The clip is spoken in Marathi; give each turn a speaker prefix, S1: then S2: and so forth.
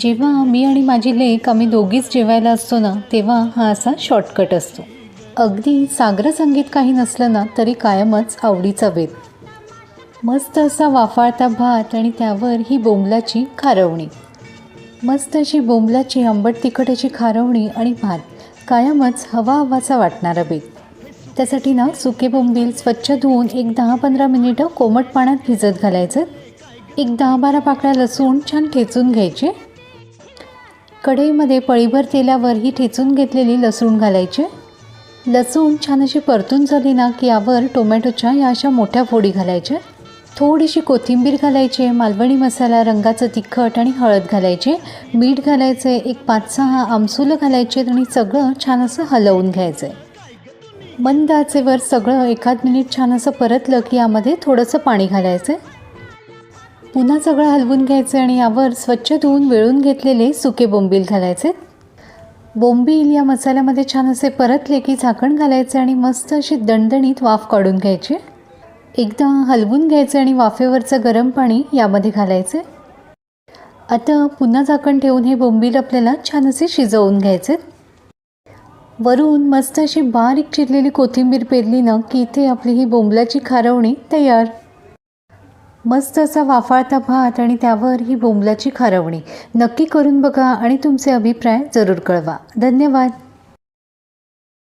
S1: जेव्हा मी आणि माझी लेक आम्ही दोघीच जेवायला असतो ना तेव्हा हा असा शॉर्टकट असतो. अगदी सागर संगीत काही नसलं ना तरी कायमच आवडीचा बेत मस्त असा वाफाळता भात आणि त्यावर ही बोंबलाची खारवणी. मस्त अशी बोंबलाची आंबट तिखट अशी खारवणी आणि भात. कायमच हवा हवाचा वाटणारा बेत त्यासाठी ना सुके बोंबील स्वच्छ धुवून एक दहा पंधरा मिनिटं कोमट पाण्यात भिजत घालायचं. एक दहा बारा पाकळ्या लसूण छान ठेचून घ्यायचे. कढईमध्ये पळीभर तेलावरही ठेचून घेतलेली लसूण घालायचे. लसूण छान अशी परतून झाली ना की यावर टोमॅटोच्या या अशा मोठ्या फोडी घालायच्या थोडीशी कोथिंबीर घालायची मालवणी मसाला रंगाचं तिखट आणि हळद घालायचे. मीठ घालायचं एक पाच सहा आमसुलं घालायचे आणि सगळं छान असं हलवून घ्यायचं. मंद आचेवर सगळं एखाद मिनिट छान असं परतलं की यामध्ये थोडंसं पाणी घालायचं. आहे पुन्हा सगळं हलवून घ्यायचं आणि यावर स्वच्छ धुवून वेळून घेतलेले सुके बोंबील घालायचे. बोंबील या मसाल्यामध्ये छान असे परतले की झाकण घालायचे आणि मस्त अशी दणदणीत वाफ काढून घ्यायची. एकदा हलवून घ्यायचं आणि वाफेवरचं गरम पाणी यामध्ये घालायचे. आता पुन्हा झाकण ठेवून हे बोंबील आपल्याला छान असे शिजवून घ्यायचे. वरून मस्त अशी बारीक चिरलेली कोथिंबीर पेरली ना की इथे आपली ही बोंबलाची खारवणी तयार. मस्त असा वाफाळता भात आणि त्यावर ही बोंबलाची खारवणी. नक्की करून बघा आणि तुमचे अभिप्राय जरूर कळवा. धन्यवाद.